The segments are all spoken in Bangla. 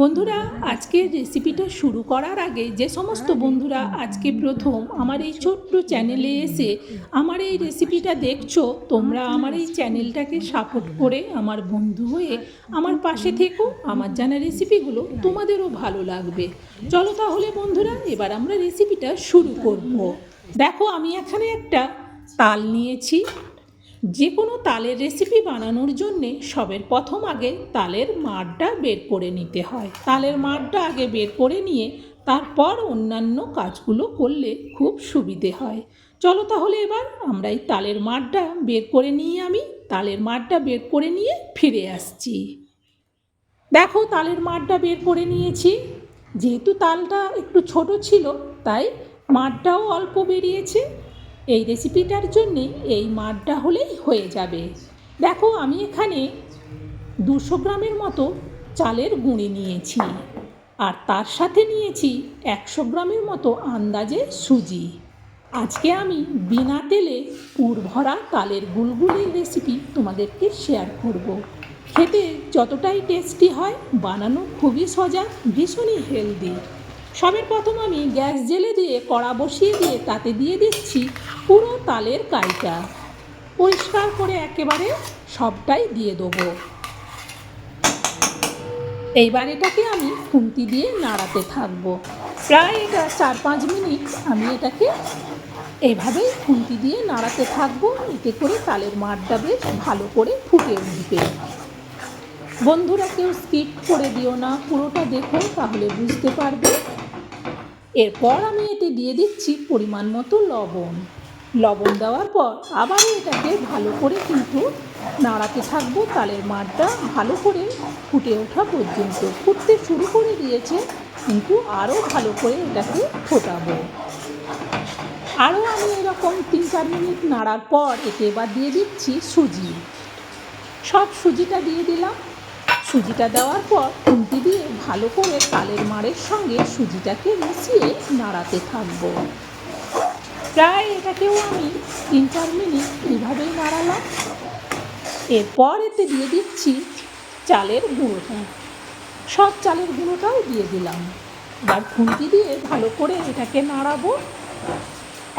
বন্ধুরা আজকের রেসিপিটা শুরু করার আগে যে সমস্ত বন্ধুরা আজকে প্রথম আমার এই ছোট্ট চ্যানেলে এসে আমার এই রেসিপিটা দেখছ, তোমরা আমার এই চ্যানেলটাকে সাপোর্ট করে আমার বন্ধু হয়ে আমার পাশে থেকো। আমার জানা রেসিপিগুলো তোমাদেরও ভালো লাগবে। চলো তাহলে বন্ধুরা, এবার আমরা রেসিপিটা শুরু করব। দেখো, আমি এখানে একটা তাল নিয়েছি। যে কোনো তালের রেসিপি বানানোর জন্যে সবের প্রথম আগে তালের মাড়টা বের করে নিতে হয়। তালের মাড়টা আগে বের করে নিয়ে তারপর অন্যান্য কাজগুলো করলে খুব সুবিধে হয়। চলো তাহলে এবার আমরা এই তালের মাড়টা বের করে নিয়ে আমি। তালের মাড়টা বের করে নিয়ে ফিরে আসছি। দেখো তালের মাড়টা বের করে নিয়েছি। যেহেতু তালটা একটু ছোট ছিল, তাই মাড়টাও অল্প বেরিয়েছে। এই রেসিপিটার জন্যে এই মাড়টা হলেই হয়ে যাবে। দেখো, আমি এখানে দুশো গ্রামের মতো চালের গুঁড়ি নিয়েছি আর তার সাথে নিয়েছি একশো গ্রামের মতো আন্দাজে সুজি। আজকে আমি বিনা তেলে পুর ভরা তালের গুলগুলির রেসিপি তোমাদেরকে শেয়ার করব। খেতে যতটাই টেস্টি হয়, বানানো খুবই সজা ভীষণই হেলদি সবের প্রথম আমি গ্যাস জেলে দিয়ে কড়া বসিয়ে দিয়ে তাতে দিয়ে দিচ্ছি পুরো তালের কাইটা। পরিষ্কার করে একেবারে সবটাই দিয়ে দেবো। এইবার এটাকে আমি খুন্তি দিয়ে নাড়াতে থাকব। প্রায় এটা চার পাঁচ মিনিট আমি এটাকে এইভাবেই খুন্তি দিয়ে নাড়াতে থাকব। এতে করে তালের মাঠটা বেশ ভালো করে ফুটে উঠবে। বন্ধুরা কেউ স্কিপ করে দিও না। পুরোটা দেখো তাহলে বুঝতে পারবে এরপর আমি এতে দিয়ে দিচ্ছি পরিমাণ মতো লবণ। লবণ দেওয়ার পর আবারও এটাকে ভালো করে কিন্তু নাড়াতে থাকব তালের মাঠটা ভালো করে ফুটে ওঠা পর্যন্ত। ফুটতে শুরু করে দিয়েছে, কিন্তু আরও ভালো করে এটাকে ফোটাবো। আরও আমি এরকম তিন চার মিনিট নাড়ার পর এতে এবার দিয়ে দিচ্ছি সুজি। সব সুজিটা দিয়ে দিলাম। সুজিটা দেওয়ার পর খুন্তি দিয়ে ভালো করে তালের মাড়ের সঙ্গে সুজিটাকে মিশিয়ে নাড়াতে থাকব। প্রায় এটাকেও আমি তিন চার মিনিট এইভাবেই নাড়ালাম। এরপর এতে দিয়ে দিচ্ছি চালের গুঁড়োটা সব চালের গুঁড়োটাও দিয়ে দিলাম। এবার খুন্তি দিয়ে ভালো করে এটাকে নাড়াবো।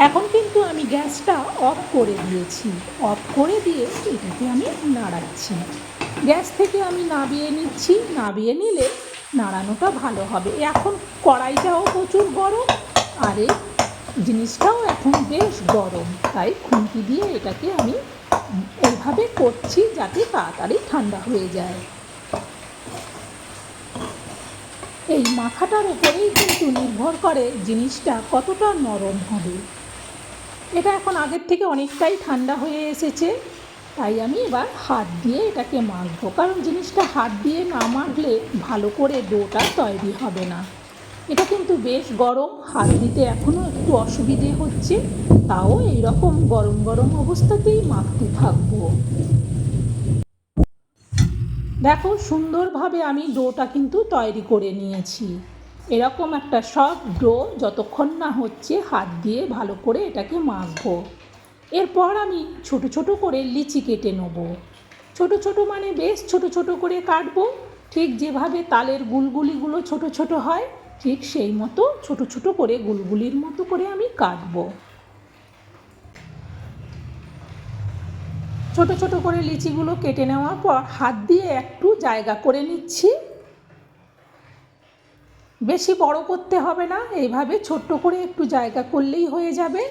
এখন কিন্তু আমি গ্যাসটা অফ করে দিয়েছি। অফ করে দিয়ে এটাকে আমি নাড়াচ্ছি। গ্যাস থেকে আমি নাবিয়ে নিচ্ছি, নাবিয়ে নিলে নাড়ানোটা ভালো হবে। এখন কড়াইটাও প্রচুর গরম, আর এই জিনিসটাও এখন বেশ গরম। তাই খুন্তি দিয়ে এটাকে আমি এইভাবে করছি যাতে তাড়াতাড়ি ঠান্ডা হয়ে যায়। এই মাখাটার উপরেই কিন্তু নির্ভর করে জিনিসটা কতটা নরম হবে। এটা এখন আগের থেকে অনেকটাই ঠান্ডা হয়ে এসেছে। তাই আমি এবার হাত দিয়ে এটাকে মাখবো। কারণ জিনিসটা হাত দিয়ে না মাখলে ভালো করে ডোটা তৈরি হবে না। এটা কিন্তু বেশ গরম, হাত দিতে এখনও একটু অসুবিধে হচ্ছে, তাও এইরকম গরম গরম অবস্থাতেই মাখতে থাকব। দেখো, সুন্দরভাবে আমি ডোটা কিন্তু তৈরি করে নিয়েছি। এরকম একটা সব ডো যতক্ষণ না হচ্ছে, হাত দিয়ে ভালো করে এটাকে মাখবো। এরপর আমি ছোট ছোট করে লিচি কেটে নেব। ছোট ছোট মানে বেশ ছোট ছোট করে কাটবো। ঠিক যেভাবে তালের গুলগুলিগুলো ছোট ছোট হয়, ঠিক সেই মতো ছোট ছোট করে গুলগুলির মতো করে আমি কাটবো। ছোট ছোট করে লিচিগুলো কেটে নেওয়ার পর হাত দিয়ে একটু জায়গা করে নিচ্ছি। বেশি বড় করতে হবে না, এইভাবে ছোট্ট করে একটু জায়গা করলেই হয়ে যাবে।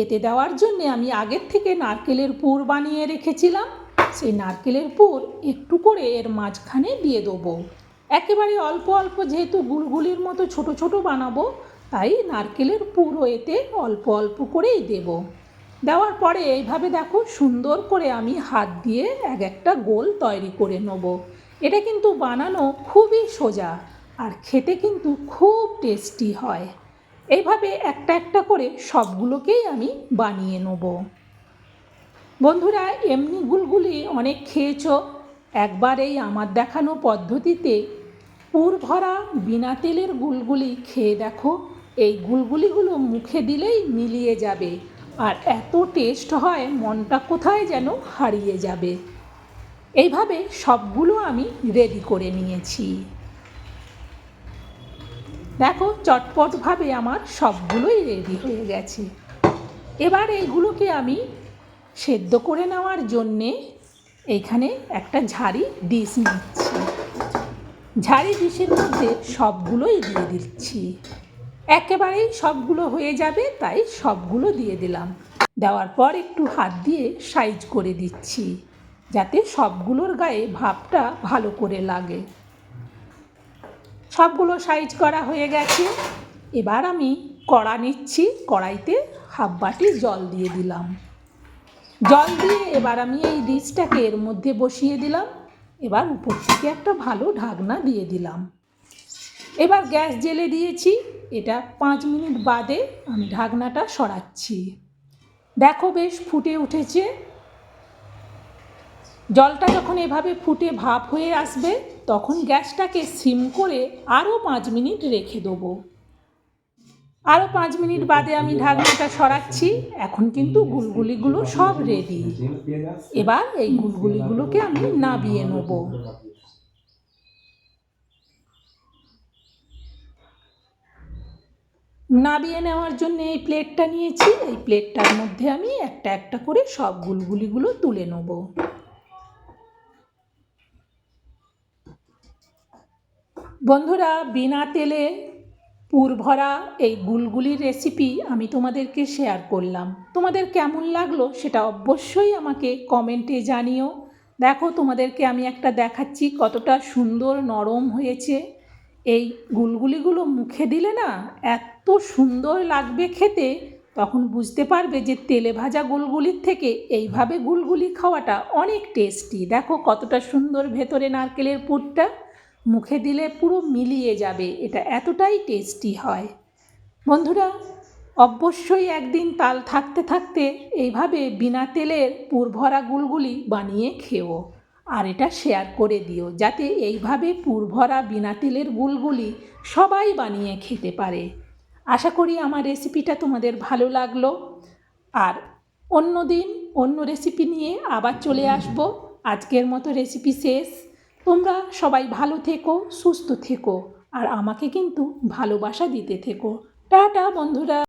এতে দেওয়ার জন্যে আমি আগের থেকে নারকেলের পুর বানিয়ে রেখেছিলাম। সেই নারকেলের পুর একটু করে এর মাঝখানে দিয়ে দেবো। একেবারে অল্প অল্প যেহেতু গুলগুলির মতো ছোট ছোট বানাবো, তাই নারকেলের পুরো এতে অল্প অল্প করেই দেব। দেওয়ার পরে এইভাবে দেখো সুন্দর করে আমি হাত দিয়ে এক একটা গোল তৈরি করে নেব। এটা কিন্তু বানানো খুবই সোজা আর খেতে কিন্তু খুব টেস্টি হয়। এইভাবে একটা একটা করে সবগুলোকেই আমি বানিয়ে নেব। বন্ধুরা, এমনি গুলগুলি অনেক খেয়েছো। একবার এই আমার দেখানো পদ্ধতিতে পুর ভরা বিনা তেলের গুলগুলি খেয়ে দেখো। এই গুলগুলিগুলো মুখে দিলেই মিলিয়ে যাবে। আর এত টেস্ট হয়, মনটা কোথায় যেন হারিয়ে যাবে। এইভাবে সবগুলো আমি রেডি করে নিয়েছি। দেখো, চটপটভাবে আমার সবগুলোই রেডি হয়ে গেছে। এবার এইগুলোকে আমি সেদ্ধ করে নেওয়ার জন্যে এখানে একটা ঝাড়ি ডিশ নিচ্ছি। ঝাড়ি ডিশের মধ্যে সবগুলোই দিয়ে দিচ্ছি। একেবারেই সবগুলো হয়ে যাবে, তাই সবগুলো দিয়ে দিলাম। দেওয়ার পর একটু হাত দিয়ে সাইজ করে দিচ্ছি, যাতে সবগুলোর গায়ে ভাবটা ভালো করে লাগে। সবগুলো সাইজ করা হয়ে গেছে। এবার আমি কড়া নিচ্ছি, কড়াইতে হাফ বাটি জল দিয়ে দিলাম। জল দিয়ে এবার আমি এই ডিশটাকে এর মধ্যে বসিয়ে দিলাম। এবার উপর থেকে একটা ভালো ঢাকনা দিয়ে দিলাম। এবার গ্যাস জেলে দিয়েছি। এটা পাঁচ মিনিট বাদে আমি ঢাকনাটা সরাচ্ছি। দেখো বেশ ফুটে উঠেছে। জলটা যখন এভাবে ফুটে ভাপ হয়ে আসবে তখন গ্যাসটাকে সিম করে আরও পাঁচ মিনিট রেখে দেবো। আরও পাঁচ মিনিট বাদে আমি ঢাকনাটা সরাচ্ছি। এখন কিন্তু গুলগুলিগুলো সব রেডি এবার এই গুলগুলিগুলোকে আমি নাবিয়ে নেব। নাবিয়ে নেওয়ার জন্য এই প্লেটটা নিয়েছি। এই প্লেটটার মধ্যে আমি একটা একটা করে সব গুলগুলিগুলো তুলে নেব। বন্ধুরা, বিনা তেলে পুর ভরা এই গুলগুলির রেসিপি আমি তোমাদেরকে শেয়ার করলাম। তোমাদের কেমন লাগল সেটা অবশ্যই আমাকে কমেন্টে জানিও। দেখো, তোমাদেরকে আমি একটা দেখাচ্ছি কতটা সুন্দর নরম হয়েছে। এই গুলগুলিগুলো মুখে দিলে না এত সুন্দর লাগবে খেতে, তখন বুঝতে পারবে যে তেলে ভাজা গুলগুলির থেকে এইভাবে গুলগুলি খাওয়াটা অনেক টেস্টি দেখো, কতটা সুন্দর ভেতরে নারকেলের পুরটা। মুখে দিলে পুরো মিলিয়ে যাবে, এটা এতটাই টেস্টি হয়। বন্ধুরা, অবশ্যই একদিন তাল থাকতে থাকতে এইভাবে বিনা তেলের পুরভরা গুলগুলি বানিয়ে খেও। আর এটা শেয়ার করে দিও, যাতে এইভাবে পুরভরা বিনা তেলের গুলগুলি সবাই বানিয়ে খেতে পারে। আশা করি আমার রেসিপিটা তোমাদের ভালো লাগল। আর অন্য দিন অন্য রেসিপি নিয়ে আবার চলে আসব। আজকের মতো রেসিপি শেষ। তোমরা সবাই ভালো থেকো সুস্থ থেকো আর আমাকে কিন্তু ভালোবাসা দিতে থেকো। টাটা বন্ধুরা।